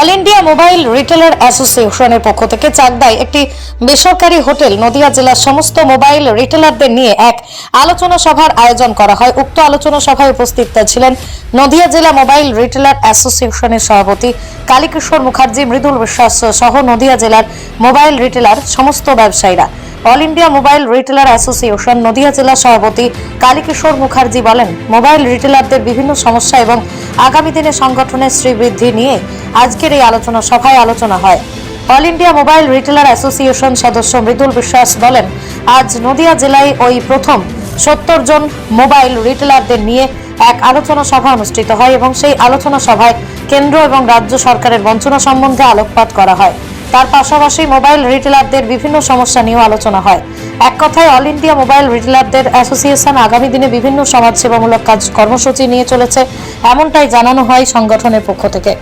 All India mobile retailer অ্যাসোসিয়েশনের পক্ষ থেকে চাকদায় একটি বেসরকারি হোটেল নদিয়া জেলার সমস্ত মোবাইল রিটেলারদের নিয়ে এক আলোচনা সভার আয়োজন করা হয়। উক্ত আলোচনা সভায় উপস্থিত ছিলেন নদিয়া জেলা মোবাইল রিটেলার অ্যাসোসিয়েশনের সভাপতি কালীকিশোর মুখার্জি, মৃদুল বিশ্বাস সহ নদিয়া জেলার মোবাইল রিটেলার সমস্ত ব্যবসায়ীরা। All India mobile retailer association Nadia জেলা সভাপতি কালীকিশোর মুখার্জি বলেন, মোবাইল রিটেলারদের বিভিন্ন সমস্যা এবং আগামী দিনে সংগঠনের শ্রীবৃদ্ধি নিয়ে আজকের এই আলোচনা, সভায় আলোচনা হয়। All India mobile retailer association সদস্য মৃদুল বিশ্বাস বলেন, আজ নদিয়া জেলায় ওই প্রথম সত্তর জন মোবাইল রিটেলারদের নিয়ে এক আলোচনা সভা অনুষ্ঠিত হয় এবং সেই আলোচনা সভায় কেন্দ্র এবং রাজ্য সরকারের বঞ্চনা সম্বন্ধে আলোকপাত করা হয়। তার পাশাপাশি মোবাইল রিটেলারদের বিভিন্ন সমস্যা নিয়েও আলোচনা হয়। এক কথায়, অল ইন্ডিয়া মোবাইল রিটেলারদের অ্যাসোসিয়েশন আগামী দিনে বিভিন্ন সমাজসেবামূলক কাজ কর্মসূচি নিয়ে চলেছে, এমনটাই জানানো হয় সংগঠনের পক্ষ থেকে।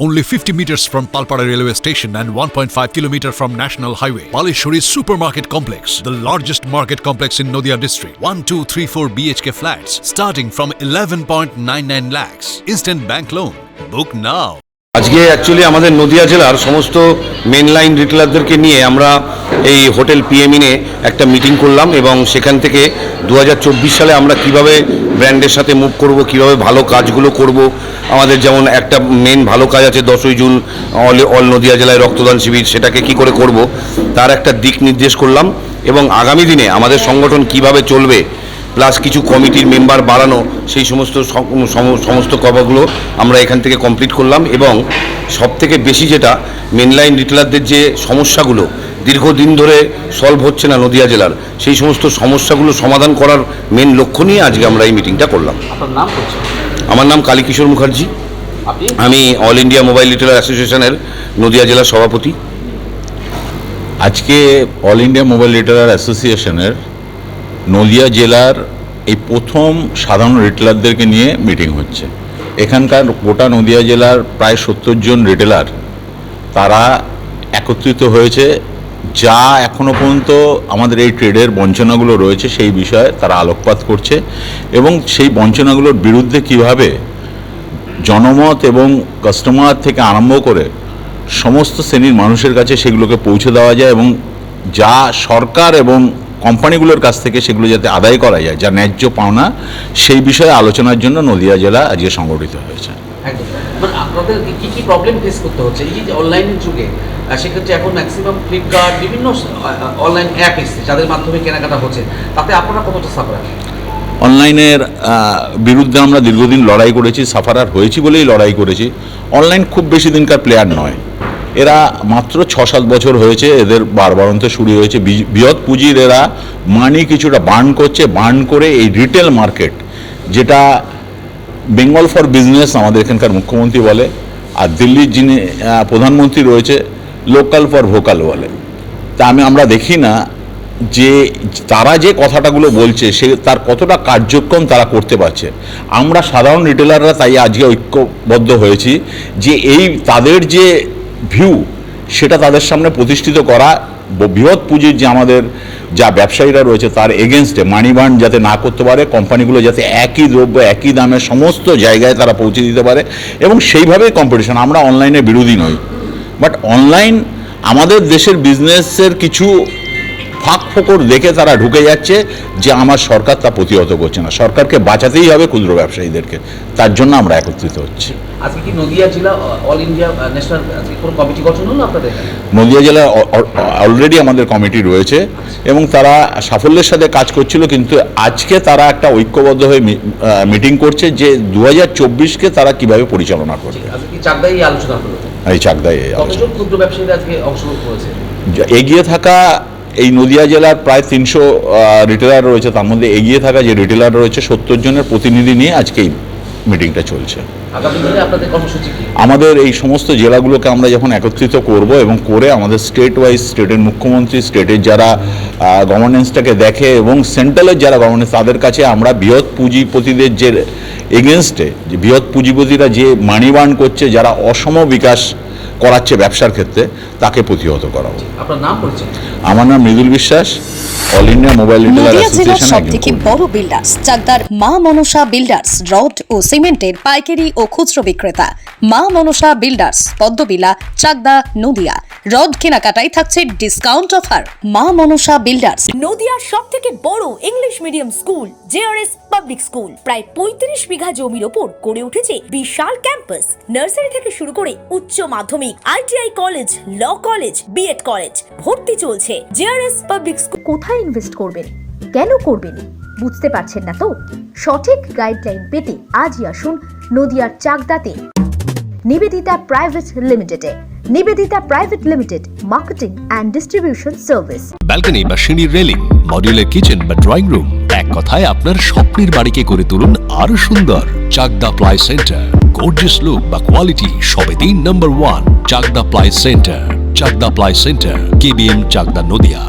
Only 50 meters from Palpara railway station and 1.5 kilometer from National Highway, Palishuri Supermarket Complex, the largest market complex in Noida district. 1, 2, 3, 4 BHK flats starting from 11.99 lakhs. Instant bank loan. Book now. আজকে actually আমাদের নদিয়া জেলার সমস্ত main line রিটেলারদেরকে নিয়ে আমরা এই hotel পিএমিনে একটা meeting করলাম এবং সেখান থেকে দু হাজার চব্বিশ সালে আমরা কীভাবে ব্র্যান্ডের সাথে মুভ করব, কীভাবে ভালো কাজগুলো করব, আমাদের যেমন একটা মেন ভালো কাজ আছে দশই জুন অল অল নদিয়া জেলায় রক্তদান শিবির, সেটাকে কি করে করব, তার একটা দিক নির্দেশ করলাম এবং আগামী দিনে আমাদের সংগঠন কীভাবে চলবে প্লাস কিছু কমিটির মেম্বার বাড়ানো সেই সমস্ত সম- সম- সমস্ত কভারগুলো আমরা এখান থেকে কমপ্লিট করলাম এবং সব থেকে বেশি যেটা মেনলাইন রিটেলারদের যে সমস্যাগুলো দীর্ঘদিন ধরে সলভ হচ্ছে না নদিয়া জেলার সেই সমস্ত সমস্যাগুলো সমাধান করার মেন লক্ষ্য নিয়ে আজকে আমরা এই মিটিংটা করলাম। আমার নাম কালীকিশোর মুখার্জি। আমি অল ইন্ডিয়া মোবাইল রিটেলার অ্যাসোসিয়েশনের নদিয়া জেলার সভাপতি। আজকে অল ইন্ডিয়া মোবাইল রিটেলার অ্যাসোসিয়েশনের নদিয়া জেলার এই প্রথম সাধারণ রিটেলারদেরকে নিয়ে মিটিং হচ্ছে। এখানকার গোটা নদিয়া জেলার প্রায় সত্তর জন রিটেলার তারা একত্রিত হয়েছে। যা এখনও পর্যন্ত আমাদের এই ট্রেডের বঞ্চনাগুলো রয়েছে, সেই বিষয়ে তারা আলোকপাত করছে এবং সেই বঞ্চনাগুলোর বিরুদ্ধে কীভাবে জনমত এবং কাস্টমার থেকে আরম্ভ করে সমস্ত শ্রেণির মানুষের কাছে সেগুলোকে পৌঁছে দেওয়া যায় এবং যা সরকার এবং কোম্পানিগুলোর কাছ থেকে সেগুলো যাতে আদায় করা যায় যা ন্যায্য পাওনা সেই বিষয়ে আলোচনার জন্য নদিয়া জেলা আজকে সংগঠিত হয়েছে। আপনাদের কি কি প্রবলেম ফেস করতে হচ্ছে? এই যে অনলাইনের যুগে সেক্ষেত্রে এখন ম্যাক্সিমাম ফ্লিপকার্ট বিভিন্ন অনলাইন অ্যাপ এসছে যাদের মাধ্যমে কেনাকাটা হচ্ছে। তাতে আপনারা কতটা সাফার অনলাইনের বিরুদ্ধে আমরা দীর্ঘদিন লড়াই করেছি সাফারার হয়েছি বলেই লড়াই করেছি। অনলাইন খুব বেশি দিনকার প্লেয়ার নয়। এরা মাত্র ছ সাত বছর হয়েছে, এদের বারবারন্ত শুরু হয়েছে। বৃহৎ পুঁজির এরা মানি কিছুটা বার্ন করছে বার্ন করে এই রিটেল মার্কেট যেটা বেঙ্গল ফর বিজনেস আমাদের এখানকার মুখ্যমন্ত্রী বলে, আর দিল্লির যিনি প্রধানমন্ত্রী রয়েছে লোকাল ফর ভোকাল বলে। তা আমি, আমরা দেখি না যে তারা যে কথাটাগুলো বলছে, সে তার কতটা কার্যক্রম তারা করতে পারছে। আমরা সাধারণ রিটেলাররা তাই আজকে ঐক্যবদ্ধ হয়েছি যে এই তাদের যে ভিউ সেটা তাদের সামনে প্রতিষ্ঠিত করা। বৃহৎ পুঁজির যে আমাদের যা ব্যবসায়ীরা রয়েছে তার এগেনস্টে মানি যাতে না করতে পারে কোম্পানিগুলো যাতে একই দ্রব্য, একই দামে সমস্ত জায়গায় তারা পৌঁছে দিতে পারে এবং সেইভাবেই কম্পিটিশন আমরা অনলাইনে বিরোধী নই। বাট অনলাইন আমাদের দেশের বিজনেসের কিছু ফাঁক ফোকর দেখে তারা ঢুকে যাচ্ছে যে আমার সরকার তা প্রতিহত করছে না। সরকারকে বাঁচাতেই হবে ক্ষুদ্র ব্যবসায়ীদেরকে। তার জন্য আমরা একত্রিত হচ্ছি। আজকে কি নদিয়া জেলা অল ইন্ডিয়া ন্যাশনাল কোনো কমিটি গঠন হলো আপনাদের নদিয়া জেলায় অলরেডি আমাদের কমিটি রয়েছে এবং তারা সাফল্যের সাথে কাজ করছিল কিন্তু আজকে তারা একটা ঐক্যবদ্ধ হয়ে মিটিং করছে যে দু হাজার চব্বিশকে তারা কীভাবে পরিচালনা করবে। আজকে চাকদাই আলোচনা হলো? এই আলোচনা। ক্ষুদ্র ব্যবসায়ীরা আজকে অংশগ্রহণ করেছে? এগিয়ে থাকা এই নদিয়া জেলার প্রায় তিনশো রিটেলার রয়েছে। তার মধ্যে এগিয়ে থাকা যে রিটেলার রয়েছে সত্তর জনের প্রতিনিধি নিয়ে আজকে এই মিটিংটা চলছে। আমাদের এই সমস্ত জেলাগুলোকে আমরা যখন একত্রিত করব এবং করে আমাদের স্টেট ওয়াইজ স্টেটের মুখ্যমন্ত্রী স্টেটের যারা গভর্নেন্সটাকে দেখে এবং সেন্ট্রালের যারা গভর্নেন্স তাদের কাছে আমরা বৃহৎ পুঁজিপতিদের যে এগেনস্টে যে বৃহৎ পুঁজিপতিরা যে মানি বার্ন করছে যারা অসম বিকাশ করাচ্ছে ব্যবসার ক্ষেত্রে তাকে প্রতিহত করাবো। আপনার আমার নাম Mridul Biswas. All India mobile retailer Nadia জেলার অ্যাসোসিয়েশন থেকে বড় বিল্ডার্স চাকদার মা মনসা বিল্ডার্স রড ও সিমেন্টের পাইকারি ও খুচরো বিক্রেতা। মা মনসা বিল্ডার্স পদ্মবিলা চাকদা নদিয়া। রড কেনাকাটায় থাকছে ডিসকাউন্ট অফার মা মনসা বিল্ডার্স নদিয়ার সব থেকে বড় English medium school JRS public school প্রায় পঁয়ত্রিশ বিঘা জমির ওপর গড়ে উঠেছে বিশাল ক্যাম্পাস নার্সারি থেকে শুরু করে উচ্চ মাধ্যমিক ITI college law college B Ed college ভর্তি চলছে। জেআরএস পাবলিক স্কুল কোথায় ইনভেস্ট করবেন? কেন করবেন? বুঝতে পারছেন না তো? সঠিক গাইডলাইন পেতে আজই আসুন নদিয়ার চাকদাতে। নিবেদিতা প্রাইভেট লিমিটেডে Nivedita private limited marketing and distribution service balcony বা সিঁড়ির রেলিং মডিউলার কিচেন বা ড্রয়িং রুম এক কথায় আপনার স্বপ্নের বাড়িকে করে তুলুন আরও সুন্দর Chakdah ply centre gorgeous look বা কোয়ালিটি সবে তিন number one Chakdah ply centre Chakdah ply centre KBM Chakdah Nadia.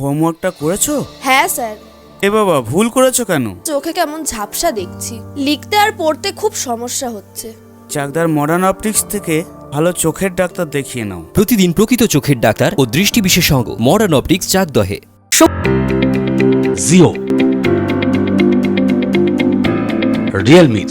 হোমওয়ার্কটা করেছ? হ্যাঁ স্যার। এ বাবা ভুল করেছ কেন? চোখে কেমন ঝাপসা দেখছি। লিখতে আর পড়তে খুব সমস্যা হচ্ছে। চাকদার মডার্ন অপটিক্স থেকে ভালো চোখের ডাক্তার দেখিয়ে নাও। প্রতিদিন প্রকৃত চোখের ডাক্তার ও দৃষ্টি বিশেষজ্ঞ মডার্ন অপটিক্স চাকদহে। জিও রিয়েলমির